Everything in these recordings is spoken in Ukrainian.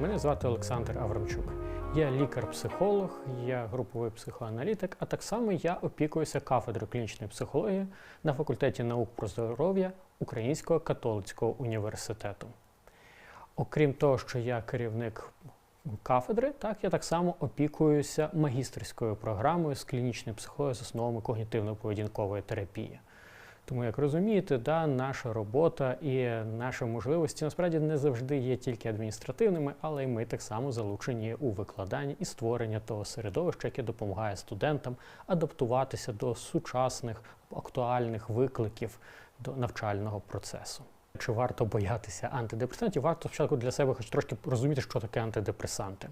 Мене звати Олександр Аврамчук. Я лікар-психолог, я груповий психоаналітик, а так само я опікуюся кафедрою клінічної психології на факультеті наук про здоров'я Українського католицького університету. Окрім того, що я керівник кафедри, так я так само опікуюся магістерською програмою з клінічної психології з основами когнітивно-поведінкової терапії. Тому, як розумієте, да, наша робота і наші можливості насправді не завжди є тільки адміністративними, але й ми так само залучені у викладанні і створення того середовища, яке допомагає студентам адаптуватися до сучасних актуальних викликів до навчального процесу. Чи варто боятися антидепресантів? Варто спочатку для себе хоч трошки розуміти, що таке антидепресанти.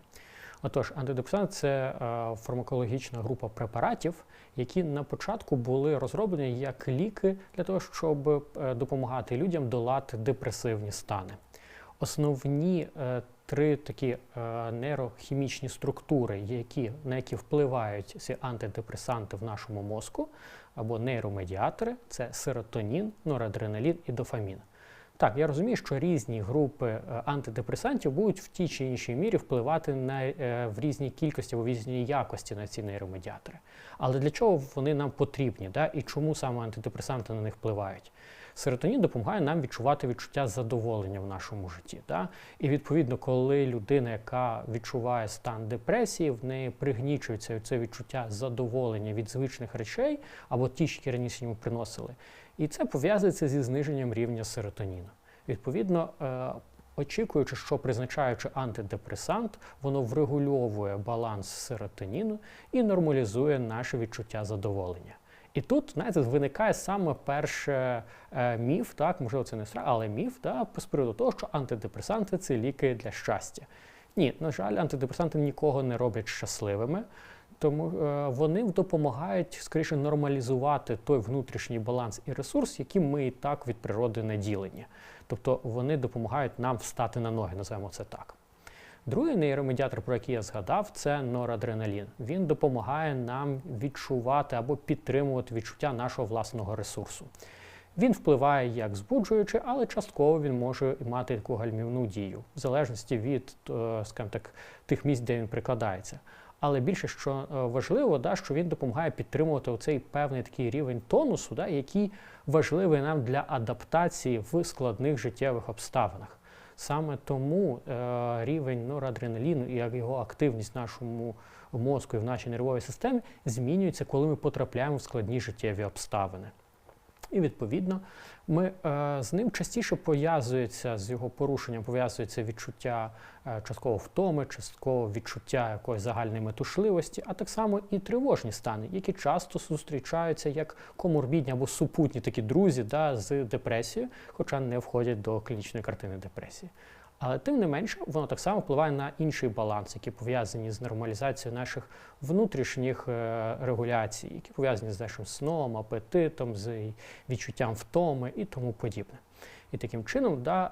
Отож, антидепресант це е, фармакологічна група препаратів, які на початку були розроблені як ліки для того, щоб е, допомагати людям долати депресивні стани. Основні е, три такі нейрохімічні структури, які, на які впливають ці антидепресанти в нашому мозку, або нейромедіатори, це серотонін, норадреналін і дофамін. Так, я розумію, що різні групи е, антидепресантів будуть в тій чи іншій мірі впливати на, е, в різній кількості або в різній якості на ці нейромедіатори. Але для чого вони нам потрібні? Да? І чому саме антидепресанти на них впливають? Серотонін допомагає нам відчувати відчуття задоволення в нашому житті. Да? І відповідно, коли людина, яка відчуває стан депресії, в неї пригнічується це відчуття задоволення від звичних речей або ті, що раніше йому приносили. І це пов'язується зі зниженням рівня серотоніну. Відповідно, е, очікуючи, що призначаючи антидепресант, воно врегульовує баланс серотоніну і нормалізує наше відчуття задоволення. І тут, знаєте, виникає саме перший е, міф, так, можливо, це не страх, але міф да, з приводу того, що антидепресанти це ліки для щастя. Ні, на жаль, антидепресанти нікого не роблять щасливими. Тому е, вони допомагають скоріше нормалізувати той внутрішній баланс і ресурс, яким ми і так від природи наділені. Тобто вони допомагають нам встати на ноги, називаємо це так. Другий нейромедіатор, про який я згадав, це норадреналін. Він допомагає нам відчувати або підтримувати відчуття нашого власного ресурсу. Він впливає як збуджуючи, але частково він може мати таку гальмівну дію, в залежності від е, скажімо так, тих місць, де він прикладається. Але більше що е, важливо, да, що він допомагає підтримувати оцей певний такий рівень тонусу, да, який важливий нам для адаптації в складних життєвих обставинах. Саме тому е, рівень норадреналіну і його активність в нашому мозку і в нашій нервовій системі змінюється, коли ми потрапляємо в складні життєві обставини. І відповідно ми е, з ним частіше пов'язується з його порушенням, пов'язується відчуття е, частково втоми, частково відчуття якоїсь загальної метушливості, а так само і тривожні стани, які часто зустрічаються як коморбідні або супутні такі друзі да, з депресією, хоча не входять до клінічної картини депресії. Але тим не менше, воно так само впливає на інший баланс, які пов'язані з нормалізацією наших внутрішніх е, регуляцій, які пов'язані з нашим сном, апетитом, з відчуттям втоми і тому подібне. І таким чином, да,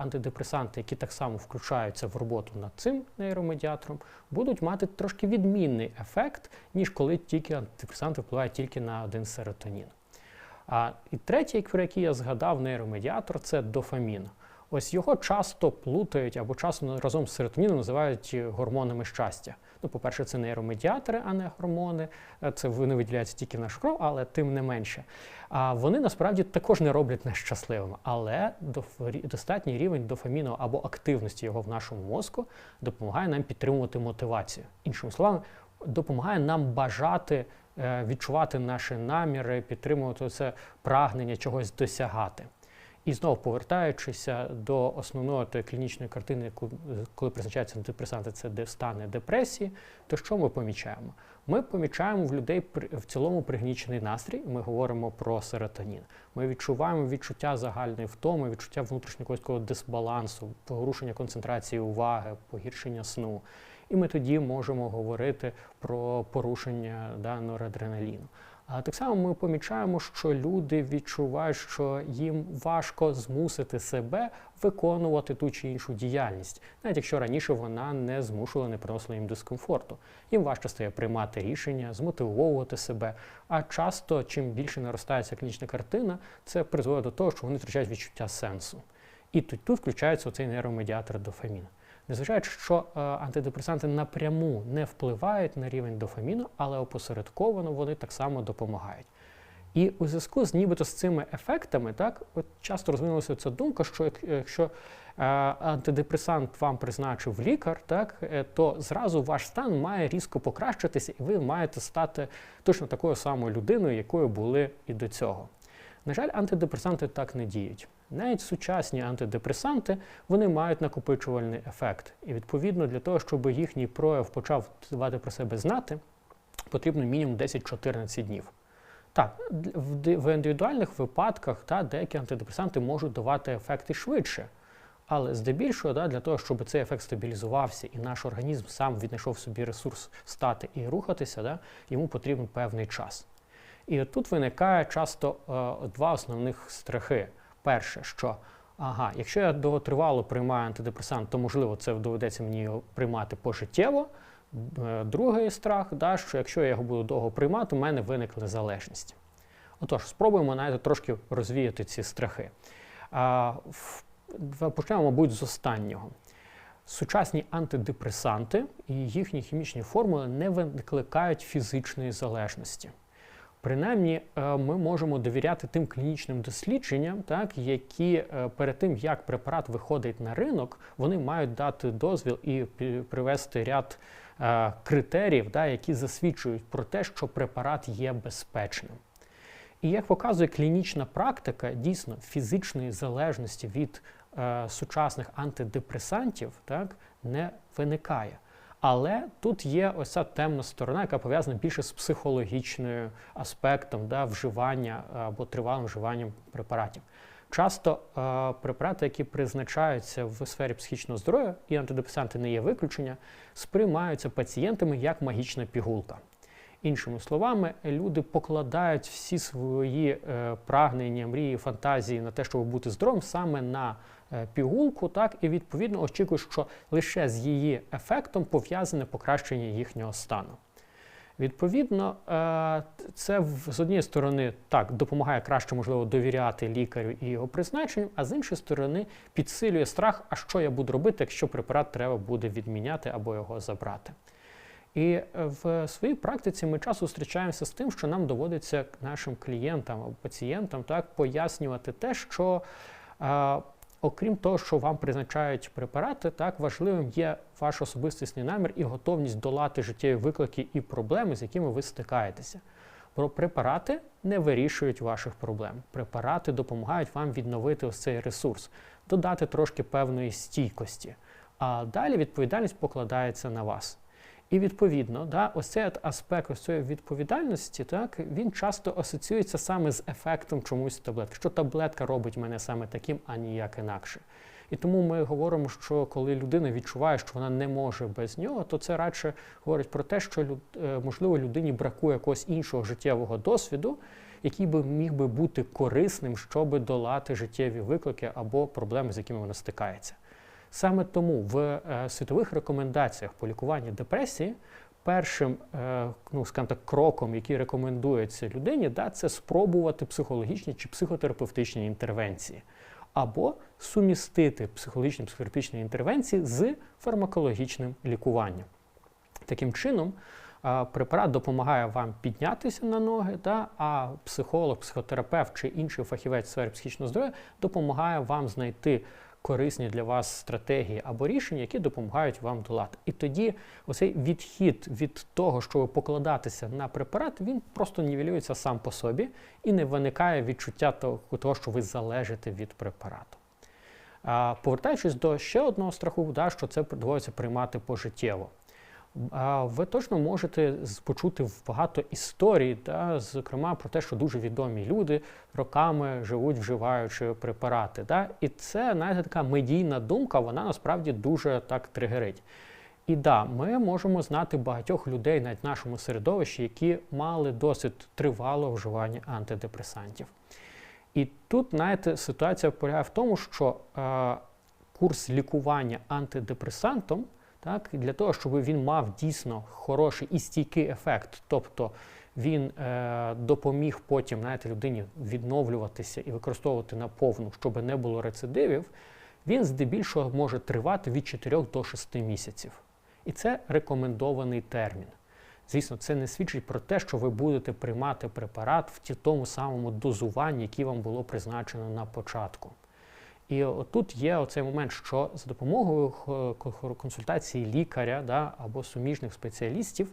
антидепресанти, які так само включаються в роботу над цим нейромедіатором, будуть мати трошки відмінний ефект, ніж коли тільки антидепресанти впливають тільки на один серотонін. А, І третій, про який я згадав, нейромедіатор це дофамін. Ось його часто плутають або часто разом з серотоніном називають гормонами щастя. Ну, по-перше, це нейромедіатори, а не гормони. Це вони виділяються тільки в нашу кров, але тим не менше. А вони насправді також не роблять нас щасливими. Але достатній рівень дофаміну або активності його в нашому мозку допомагає нам підтримувати мотивацію. Іншими словами, допомагає нам бажати е, відчувати наші наміри, підтримувати це прагнення чогось досягати. І знову повертаючися до основної тої клінічної картини, коли призначаються антидепресанти, це де стани депресії, то що ми помічаємо? Ми помічаємо в людей в цілому пригнічений настрій. Ми говоримо про серотонін. Ми відчуваємо відчуття загальної втоми, відчуття внутрішнього дисбалансу, порушення концентрації уваги, погіршення сну. І ми тоді можемо говорити про порушення даного адреналіну. Так само ми помічаємо, що люди відчувають, що їм важко змусити себе виконувати ту чи іншу діяльність, навіть якщо раніше вона не змушувала, не приносила їм дискомфорту. Їм важко стає приймати рішення, змотивовувати себе. А часто, чим більше наростається клінічна картина, це призводить до того, що вони втрачають відчуття сенсу. І тут, тут включається цей нейромедіатор дофамін. Незважаючи, що е, антидепресанти напряму не впливають на рівень дофаміну, але опосередковано вони так само допомагають. І у зв'язку з нібито з цими ефектами, так, от часто розвинулася ця думка, що якщо е, антидепресант вам призначив лікар, так, е, то зразу ваш стан має різко покращитися, і ви маєте стати точно такою самою людиною, якою були і до цього. На жаль, антидепресанти так не діють. Навіть сучасні антидепресанти вони мають накопичувальний ефект. І відповідно для того, щоб їхній прояв почав давати про себе знати, потрібно мінімум 10-14 днів. Так, в індивідуальних випадках та, деякі антидепресанти можуть давати ефекти швидше. Але здебільшого, да, для того, щоб цей ефект стабілізувався і наш організм сам віднайшов собі ресурс стати і рухатися, да, йому потрібен певний час. І тут виникає часто е, два основних страхи. Перше, що ага, якщо я довготривало приймаю антидепресант, то можливо це доведеться мені його приймати пожиттєво. Е, Другий страх, да, що якщо я його буду довго приймати, у мене виникне залежність. Отож, спробуємо навіть трошки розвіяти ці страхи. Почнемо, мабуть, з останнього. Сучасні антидепресанти і їхні хімічні формули не викликають фізичної залежності. Принаймні, е, ми можемо довіряти тим клінічним дослідженням, так, які е, перед тим, як препарат виходить на ринок, вони мають дати дозвіл і привести ряд е, критеріїв, да, які засвідчують про те, що препарат є безпечним. І як показує клінічна практика, дійсно фізичної залежності від сучасних антидепресантів так, не виникає. Але тут є ось ця темна сторона, яка пов'язана більше з психологічним аспектом да, вживання е, або тривалим вживанням препаратів. Часто е, препарати, які призначаються в сфері психічного здоров'я, і антидепресанти не є виключення, сприймаються пацієнтами як магічна пігулка. Іншими словами, люди покладають всі свої е, прагнення, мрії, фантазії на те, щоб бути здоровим саме на е, пігулку, так і відповідно очікують, що лише з її ефектом пов'язане покращення їхнього стану. Відповідно, е, це з однієї сторони так допомагає краще, можливо, довіряти лікарю і його призначенню, а з іншої сторони підсилює страх, а що я буду робити, якщо препарат треба буде відміняти або його забрати. І е, в своїй практиці ми часто зустрічаємося з тим, що нам доводиться нашим клієнтам або пацієнтам так пояснювати те, що е, окрім того, що вам призначають препарати, так важливим є ваш особистісний намір і готовність долати життєві виклики і проблеми, з якими ви стикаєтеся. Про препарати не вирішують ваших проблем. Препарати допомагають вам відновити ось цей ресурс, додати трошки певної стійкості. А далі відповідальність покладається на вас. І відповідно, да, ось цей аспект ось цієї відповідальності, так, він часто асоціюється саме з ефектом чомусь таблетки, що таблетка робить мене саме таким, а ніяк інакше. І тому ми говоримо, що коли людина відчуває, що вона не може без нього, то це радше говорить про те, що люд- е, можливо людині бракує якогось іншого життєвого досвіду, який би міг би бути корисним, щоб долати життєві виклики або проблеми, з якими вона стикається. Саме тому в е, світових рекомендаціях по лікуванню депресії першим е, ну, скажімо так, кроком, який рекомендується людині, да, це спробувати психологічні чи психотерапевтичні інтервенції. Або сумістити психологічні психотерапевтичні інтервенції з фармакологічним лікуванням. Таким чином, препарат допомагає вам піднятися на ноги, да, а психолог, психотерапевт чи інший фахівець в сфері психічного здоров'я допомагає вам знайти корисні для вас стратегії або рішення, які допомагають вам долати. І тоді оцей відхід від того, що ви покладатися на препарат, він просто нівелюється сам по собі і не виникає відчуття того, що ви залежите від препарату. Повертаючись до ще одного страху, да, що це доводиться приймати пожиттєво. Ви точно можете почути багато історій, да, зокрема про те, що дуже відомі люди роками живуть, вживаючи препарати. Да? І це знаєте, така медійна думка, вона насправді дуже так тригерить. І да, ми можемо знати багатьох людей навіть в нашому середовищі, які мали досить тривалого вживання антидепресантів. І тут, знаєте, ситуація полягає в тому, що е, курс лікування антидепресантом, так, для того, щоб він мав дійсно хороший і стійкий ефект, тобто він е, допоміг потім знаєте, людині відновлюватися і використовувати наповну, щоб не було рецидивів, він здебільшого може тривати від 4 до 6 місяців. І це рекомендований термін. Звісно, це не свідчить про те, що ви будете приймати препарат в тому самому дозуванні, яке вам було призначено на початку. І тут є оцей момент, що за допомогою консультації лікаря да, або суміжних спеціалістів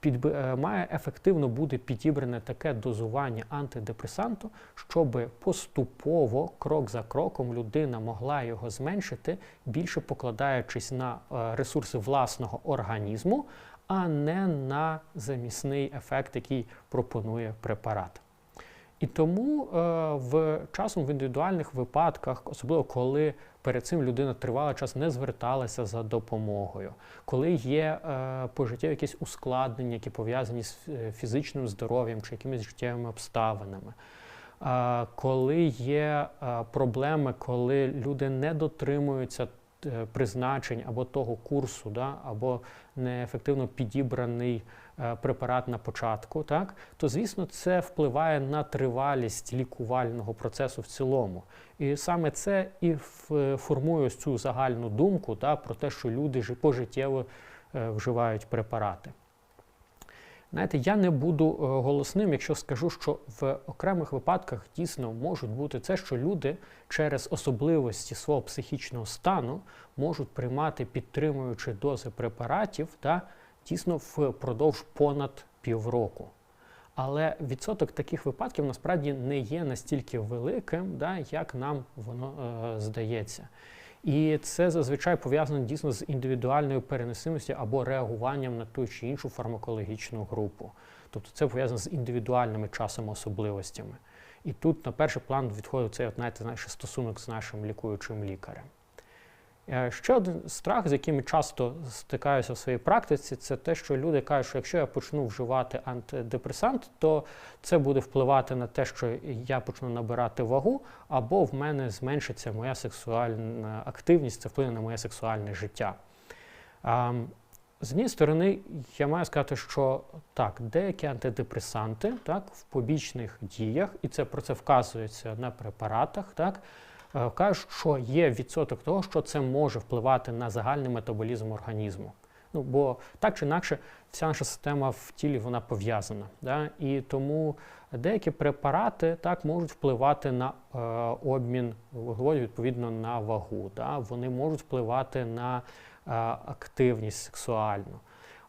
підби- е, має ефективно бути підібране таке дозування антидепресанту, щоб поступово, крок за кроком, людина могла його зменшити, більше покладаючись на е, ресурси власного організму, а не на замісний ефект, який пропонує препарат. І тому е, в часом в індивідуальних випадках, особливо коли перед цим людина тривалий час не зверталася за допомогою, коли є е, пожиттєві якісь ускладнення, які пов'язані з е, фізичним здоров'ям чи якимись життєвими обставинами. Коли є проблеми, коли люди не дотримуються призначень або того курсу, да, або неефективно підібраний е, препарат на початку, так, то звісно це впливає на тривалість лікувального процесу в цілому. І саме це і ф- формує ось цю загальну думку да, про те, що люди жи- пожиттєво е, вживають препарати. Знаєте, я не буду е, голосним, якщо скажу, що в окремих випадках дійсно можуть бути це, що люди через особливості свого психічного стану можуть приймати підтримуючи дози препаратів та дійсно впродовж понад півроку. Але відсоток таких випадків насправді не є настільки великим, да, як нам воно е, здається. І це зазвичай пов'язано дійсно з індивідуальною переносимістю або реагуванням на ту чи іншу фармакологічну групу. Тобто це пов'язано з індивідуальними часом особливостями. І тут на перший план відходить цей, знаєте, стосунок з нашим лікуючим лікарем. Е, Ще один страх, з яким часто стикаюся в своїй практиці, це те, що люди кажуть, що якщо я почну вживати антидепресант, то це буде впливати на те, що я почну набирати вагу, або в мене зменшиться моя сексуальна активність, це вплине на моє сексуальне життя. З однієї сторони, я маю сказати, що так, деякі антидепресанти так, в побічних діях, і це про це вказується на препаратах, так, кажуть, що є відсоток того, що це може впливати на загальний метаболізм організму. Ну, бо так чи інакше, вся наша система в тілі вона пов'язана. Да? І тому деякі препарати так можуть впливати на е, обмін вуглеводів відповідно на вагу. Да? Вони можуть впливати на е, активність сексуальну.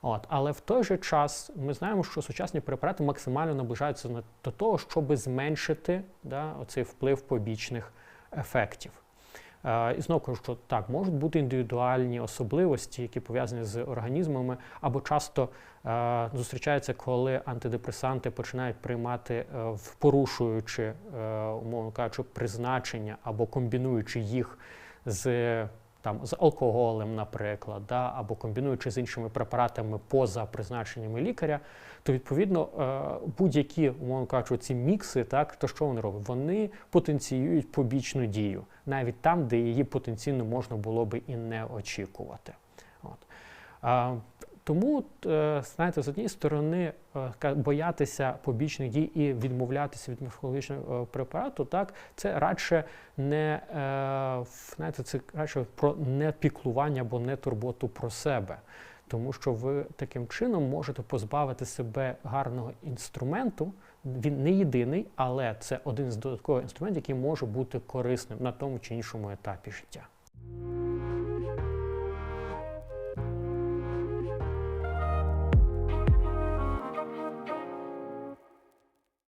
От, але в той же час ми знаємо, що сучасні препарати максимально наближаються на- до того, щоб зменшити да, оцей вплив побічних ефектів. Е, І знову кажу, що так, можуть бути індивідуальні особливості, які пов'язані з організмами, або часто е, зустрічається, коли антидепресанти починають приймати, е, в- порушуючи, е, умовно кажучи, призначення або комбінуючи їх з. Там з алкоголем, наприклад, да, або комбінуючи з іншими препаратами поза призначеннями лікаря, то відповідно е, будь-які, умовно кажучи, ці мікси, так то що вони роблять? Вони потенціюють побічну дію, навіть там, де її потенційно можна було би і не очікувати. От. Тому, е, знаєте, з однієї сторони, е, боятися побічних дій і відмовлятися від міфологічного е, препарату, так, це радше не знаєте, це радше про непіклування або не турботу про себе. Тому що ви таким чином можете позбавити себе гарного інструменту. Він не єдиний, але це один з додаткових інструментів, який може бути корисним на тому чи іншому етапі життя.